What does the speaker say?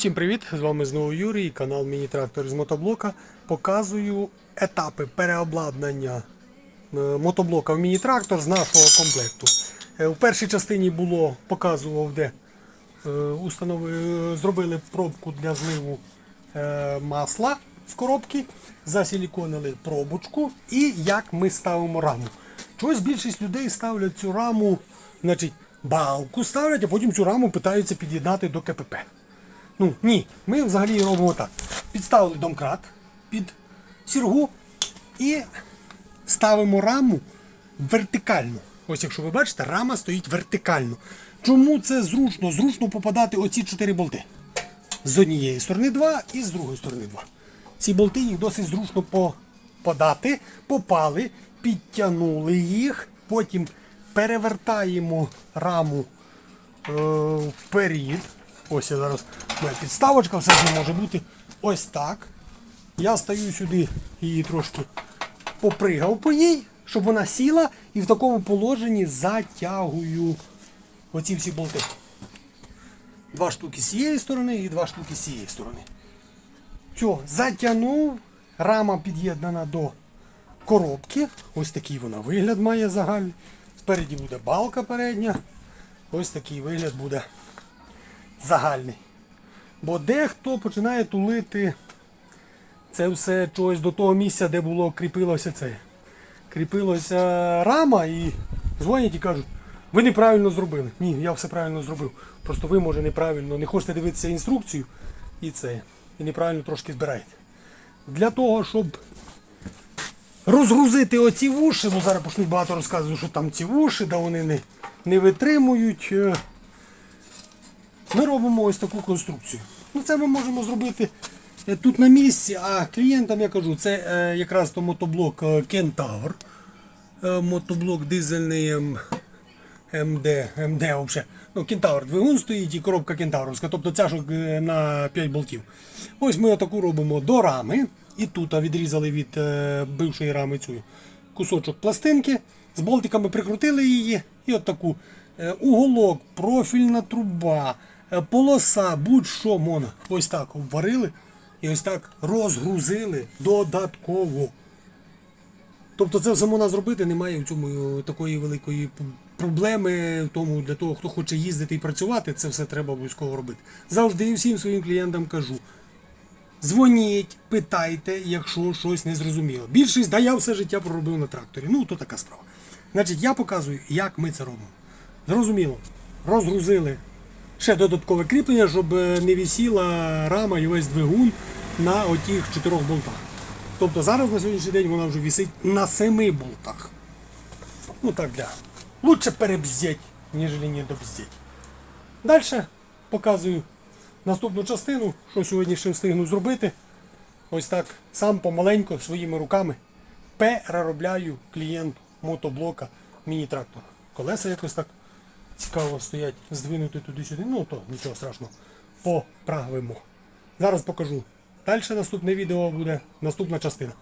Всім привіт! З вами знову Юрій, канал Міні-Трактор з мотоблока. Показую етапи переобладнання е, мотоблока в міні-трактор з нашого комплекту. Е, У першій частині було показував, де е, зробили пробку для зливу масла з коробки, засиліконили пробочку і як ми ставимо раму. Чогось більшість людей ставлять цю раму, значить, балку ставлять, а потім цю раму питаються під'єднати до КПП. Ну, ні, ми взагалі робимо так. Підставили домкрат під сіргу і ставимо раму вертикально. Ось якщо ви бачите, рама стоїть вертикально. Чому це зручно? Зручно попадати оці чотири болти. З однієї сторони два і з другої сторони два. Ці болти їх досить зручно подати, попали, підтягнули їх, потім перевертаємо раму е, вперед. Ось я зараз моя підставочка, все це може бути ось так. Я стаю сюди її трошки попригав по ній, щоб вона сіла і в такому положенні затягую оці всі болти. Два штуки з цієї сторони і два штуки з цієї сторони. Все, затягнув, рама під'єднана до коробки. Ось такий вона вигляд має загальний. Спереді буде балка передня. Ось такий вигляд буде загальний. Бо дехто починає тулити це все чогось до того місця, де було кріпилося це. Кріпилося рама і дзвонять і кажуть, ви неправильно зробили. Ні, я все правильно зробив. Просто ви, може, неправильно не хочете дивитися інструкцію і це. І неправильно трошки збираєте. Для того, щоб розгрузити оці вуші, бо зараз почнуть багато розказувати, що там ці вуші, да вони не, не витримують. Ми робимо ось таку конструкцію. Ну, Це ми можемо зробити е, тут на місці, а клієнтам я кажу, це е, якраз то мотоблок Kentaur. Е, Мотоблок дизельний МД, МД взагалі. Ну, Кентавр двигун стоїть і коробка кентавровська, тобто цяжок е, на 5 болтів. Ось ми отаку робимо до рами. І тут відрізали від е, бившої рами цю кусочок пластинки. З болтиками прикрутили її. І от е, уголок, профільна труба, полоса, будь-що можна. Ось так обварили і ось так розгрузили додатково. Тобто це все можна зробити, немає в цьому е, такої великої проблеми в тому для того, хто хоче їздити і працювати, це все треба обов'язково робити. Завжди всім своїм клієнтам кажу. Дзвоніть, питайте, якщо щось не зрозуміло. Більшість, да я все життя проробив на тракторі. Ну, то така справа. Значить, я показую, як ми це робимо. Зрозуміло. Розгрузили ще додаткове кріплення, щоб е, не висіла рама і весь двигун на отих чотирьох болтах. Тобто зараз на сьогоднішній день вона вже висить на семи болтах. Ну так для. Лучше перебздеть, ніж не добздеть. Далі показую наступну частину, що сьогодні ще встигну зробити. Ось так сам помаленько своїми руками переробляю клієнт мотоблока міні-трактора. Колеса якось так цікаво стоять, здвинути туди-сюди. Ну то нічого страшного. Поправимо. Зараз покажу. Далі наступне відео буде наступна частина.